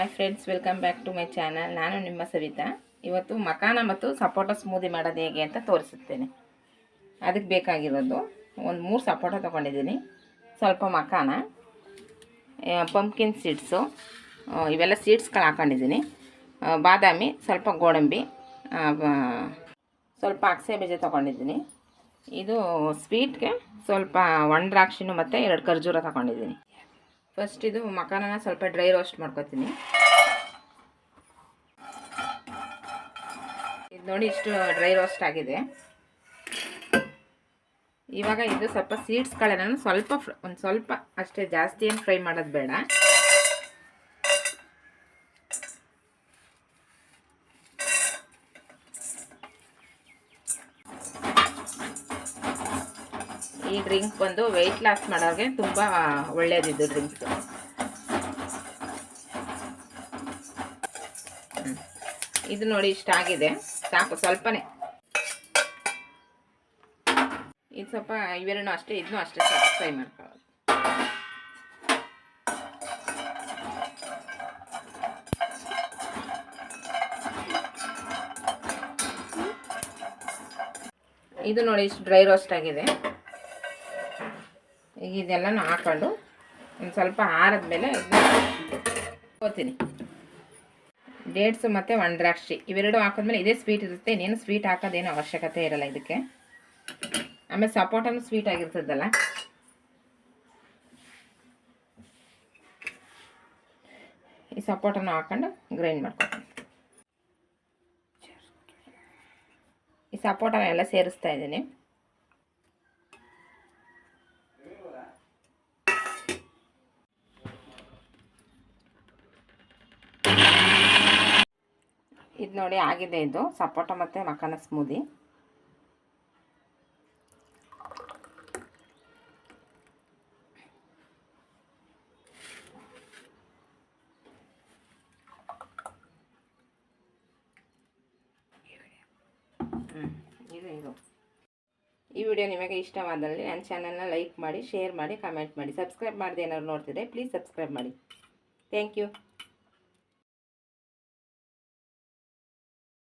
Hi friends welcome back to my channel ನಾನು ನಿಮ್ಮ ಸವಿತಾ. ಇವತ್ತು ಮಕಾನ ಮತ್ತು ಸಪೋಟ ಸ್ಮೂದಿ ಮಾಡೋದು ಹೇಗೆ ಅಂತ ತೋರಿಸುತ್ತೇನೆ. ಅದಕ್ಕೆ ಬೇಕಾಗಿರೋದು ಒಂದು ಮೂರು ಸಪೋಟ ತೊಗೊಂಡಿದ್ದೀನಿ. ಸ್ವಲ್ಪ ಮಕಾನ ಪಂಪ್ಕಿನ್ ಸೀಡ್ಸು ಇವೆಲ್ಲ ಸೀಡ್ಸ್ಗಳು ಹಾಕೊಂಡಿದ್ದೀನಿ. ಬಾದಾಮಿ, ಸ್ವಲ್ಪ ಗೋಡಂಬಿ ಸ್ವಲ್ಪ ಅಕ್ಸೆ ಬೀಜ ತೊಗೊಂಡಿದ್ದೀನಿ. ಇದು ಸ್ವೀಟ್ಗೆ ಸ್ವಲ್ಪ ಒಣ ದ್ರಾಕ್ಷಿನೂ ಮತ್ತು ಎರಡು ಖರ್ಜೂರ ತಗೊಂಡಿದ್ದೀನಿ. ಫಸ್ಟ್ ಇದು ಮಕಾನನ ಸ್ವಲ್ಪ ಡ್ರೈ ರೋಸ್ಟ್ ಮಾಡ್ಕೊತೀನಿ. ಇದು ನೋಡಿ ಇಷ್ಟು ಡ್ರೈ ರೋಸ್ಟ್ ಆಗಿದೆ. ಇವಾಗ ಇದು ಸ್ವಲ್ಪ ಸೀಡ್ಸ್ಗಳನ್ನ ಸ್ವಲ್ಪ ಒಂದು ಸ್ವಲ್ಪ ಅಷ್ಟೇ ಜಾಸ್ತಿ ಏನು ಫ್ರೈ ಮಾಡೋದು ಬೇಡ. ಈ ಡ್ರಿಂಕ್ ಬಂದು ವೆಯ್ಟ್ ಲಾಸ್ ಮಾಡೋರಿಗೆ ತುಂಬ ಒಳ್ಳೆಯದಿದ್ದು ಡ್ರಿಂಕ್ ಇದು ನೋಡಿ ಇಷ್ಟ ಆಗಿದೆ. ಸಾಕು, ಸ್ವಲ್ಪನೇ. ಇದು ಸ್ವಲ್ಪ ಇವೆರಡೂ ಅಷ್ಟೇ ಇದನ್ನೂ ಅಷ್ಟೇ ಸ್ಯಾಟಿಸ್ಫೈ ಮಾಡ್ಕೊಳ್ಳೋದು. ಇದು ನೋಡಿ ಇಷ್ಟು ಡ್ರೈ ರೋಸ್ಟ್ ಆಗಿದೆ. ಈಗ ಇದೆಲ್ಲನೂ ಹಾಕೊಂಡು ಒಂದು ಸ್ವಲ್ಪ ಆರಿದ್ಮೇಲೆ ಹೋಗ್ತೀನಿ ಡೇಟ್ಸು ಮತ್ತು ಒಣ ದ್ರಾಕ್ಷಿ, ಇವೆರಡು ಹಾಕಿದ್ಮೇಲೆ ಇದೇ ಸ್ವೀಟ್ ಇರುತ್ತೆ. ಇನ್ನೇನು ಸ್ವೀಟ್ ಹಾಕೋದೇನು ಅವಶ್ಯಕತೆ ಇರಲ್ಲ ಇದಕ್ಕೆ. ಆಮೇಲೆ ಸಪೋಟನು ಸ್ವೀಟ್ ಆಗಿರ್ತದಲ್ಲ. ಈ ಸಪೋಟನೂ ಹಾಕೊಂಡು ಗ್ರೈಂಡ್ ಮಾಡ್ಕೊತೀನಿ. ಈ ಸಪೋಟನ ಎಲ್ಲ ಸೇರಿಸ್ತಾ ಇದ್ದೀನಿ. ಇದು ನೋಡಿ ಆಗಿದೆ ಇದು. ಸಪೋಟ ಮತ್ತು ಮಕ್ಕನ ಸ್ಮೂದಿ. ಈ ವಿಡಿಯೋ ನಿಮಗೆ ಇಷ್ಟವಾದಲ್ಲಿ ನನ್ನ ಚಾನಲ್ನ ಲೈಕ್ ಮಾಡಿ, ಶೇರ್ ಮಾಡಿ, ಕಮೆಂಟ್ ಮಾಡಿ. ಸಬ್ಸ್ಕ್ರೈಬ್ ಮಾಡಿದೆ ಏನಾದ್ರು ನೋಡ್ತಿದ್ರೆ ಪ್ಲೀಸ್ ಸಬ್ಸ್ಕ್ರೈಬ್ ಮಾಡಿ. Thank you.